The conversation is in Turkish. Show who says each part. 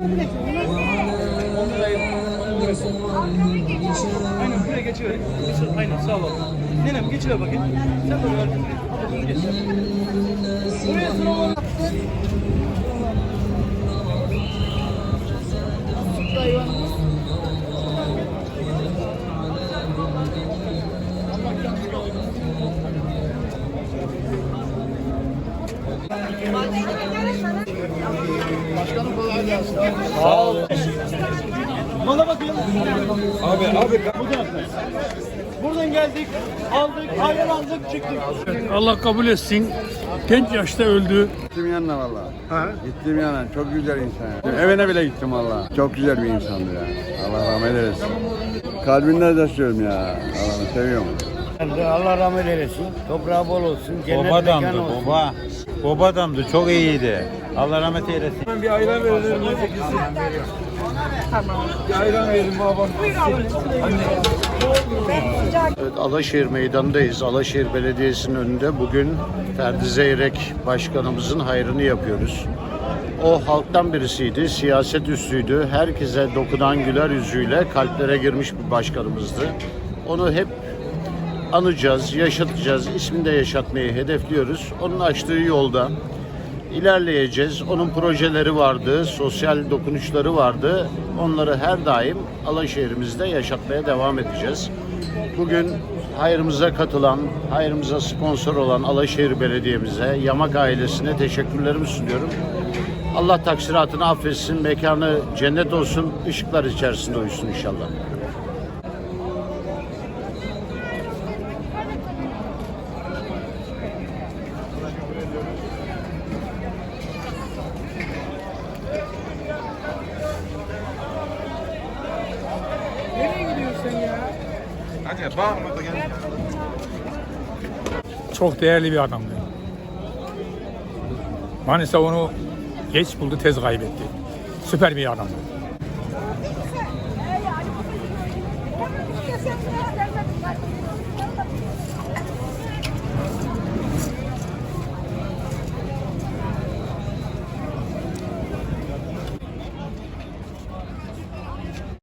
Speaker 1: Aynen buraya. Geçiver. Aynen sağ ol. Nenem geçiver bakayım. Sen de var. Bana bakayım.
Speaker 2: Abi abi
Speaker 1: Buradan. Buradan geldik, aldık, hayvan aldık, çıktık.
Speaker 3: Allah kabul etsin. Genç yaşta öldü.
Speaker 4: Gittim yanına valla. Gittim yanına. Çok güzel insan. ya. Evine bile gittim valla. Çok güzel bir insandı ya. Allah rahmet eylesin. Kalbinden taşıyorum ya. Allah'ını seviyorum.
Speaker 5: Allah rahmet eylesin. Toprağı bol olsun. Cennet
Speaker 6: Baba
Speaker 5: mekanı
Speaker 6: adamdı
Speaker 5: olsun.
Speaker 6: baba. Baba adamdı çok iyiydi. Allah rahmet eylesin.
Speaker 2: bir ayran verelim. Bir ayran verin babam.
Speaker 7: Evet, Alaşehir Meydanı'ndayız. Alaşehir Belediyesi'nin önünde bugün Ferdi Zeyrek Başkanımızın hayrını yapıyoruz. O halktan birisiydi, siyaset üstüydü. Herkese dokunan güler yüzüyle kalplere girmiş bir başkanımızdı. Onu hep anacağız, yaşatacağız, ismini de yaşatmayı hedefliyoruz. Onun açtığı yolda ilerleyeceğiz. Onun projeleri vardı, sosyal dokunuşları vardı. Onları her daim Alaşehir'imizde yaşatmaya devam edeceğiz. Bugün hayrımıza katılan, hayrımıza sponsor olan Alaşehir Belediye'mize, Yamak ailesine teşekkürlerimi sunuyorum. Allah taksiratını affetsin, mekanı cennet olsun, ışıklar içerisinde uyusun inşallah.
Speaker 3: Çok değerli bir adamdı. Manisa onu geç buldu, tez kaybetti. Süper bir adamdı.